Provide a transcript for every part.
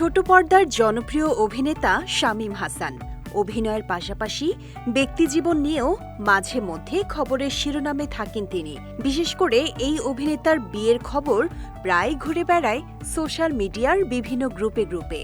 ছোট পর্দার জনপ্রিয় অভিনেতা শামীম হাসান। অভিনয়ের পাশাপাশি ব্যক্তিজীবন নিয়েও মাঝে মধ্যে খবরের শিরোনামে থাকেন তিনি। বিশেষ করে এই অভিনেতার বিয়ের খবর প্রায় ঘুরে বেড়ায় সোশ্যাল মিডিয়ার বিভিন্ন গ্রুপে গ্রুপে।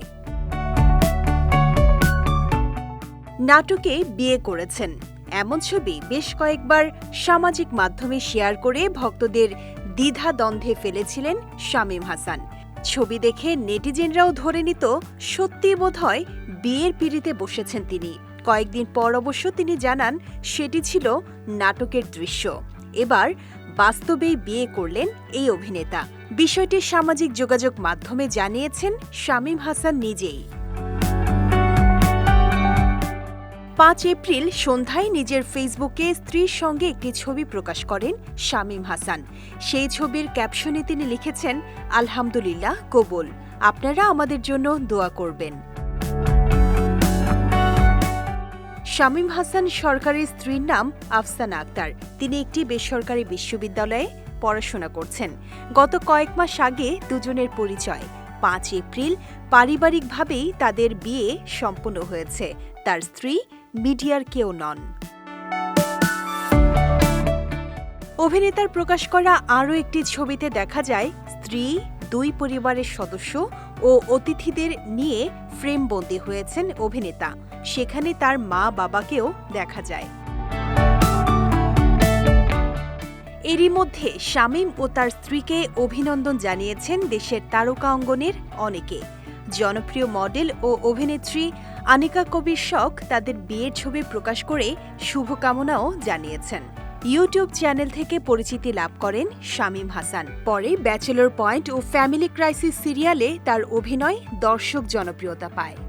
নাটকে বিয়ে করেছেন। এমন ছবি বেশ কয়েকবার সামাজিক মাধ্যমে শেয়ার করে ভক্তদের দ্বিধা দ্বন্দ্বে ফেলেছিলেন শামীম হাসান। ছবি দেখে নেটিজেনরাও ধরে নিত সত্যি বোধহয় বিয়ের পিড়িতে বসেছেন তিনি। কয়েকদিন পর অবশ্য তিনি জানান, সেটি ছিল নাটকের দৃশ্য। এবার বাস্তবেই বিয়ে করলেন এই অভিনেতা। বিষয়টি সামাজিক যোগাযোগ মাধ্যমে জানিয়েছেন শামীম হাসান নিজেই। পাঁচ এপ্রিল সন্ধ্যায় নিজের ফেসবুকে স্ত্রীর সঙ্গে একটি ছবি প্রকাশ করেন শামীম হাসান। সেই ছবির ক্যাপশনে তিনি লিখেছেন, আলহামদুলিল্লাহ, কবুল। আপনারা আমাদের জন্য দোয়া করবেন। শামীম হাসান সরকারের স্ত্রীর নাম আফসানা আক্তার। তিনি একটি বেসরকারি বিশ্ববিদ্যালয়ে পড়াশোনা করছেন। গত কয়েক মাস আগে দুজনের পরিচয়। পাঁচ এপ্রিল পারিবারিকভাবেই তাদের বিয়ে সম্পন্ন হয়েছে। তার স্ত্রী মিডিয়ার কেউ নন। অভিনেতার প্রকাশ করা আরও একটি ছবিতে দেখা যায় স্ত্রী, দুই পরিবারের সদস্য ও অতিথিদের নিয়ে ফ্রেমবন্দি হয়েছেন অভিনেতা। সেখানে তার মা বাবাকেও দেখা যায়। এরই মধ্যে শামীম ও তার স্ত্রীকে অভিনন্দন জানিয়েছেন দেশের তারকা অঙ্গনের অনেকে। জনপ্রিয় মডেল ও অভিনেত্রী আনিকা কবির শখ তাদের বিয়ের ছবি প্রকাশ করে শুভকামনাও জানিয়েছেন। ইউটিউব চ্যানেল থেকে পরিচিতি লাভ করেন শামীম হাসান। পরে ব্যাচেলর পয়েন্ট ও ফ্যামিলি ক্রাইসিস সিরিয়ালে তার অভিনয় দর্শক জনপ্রিয়তা পায়।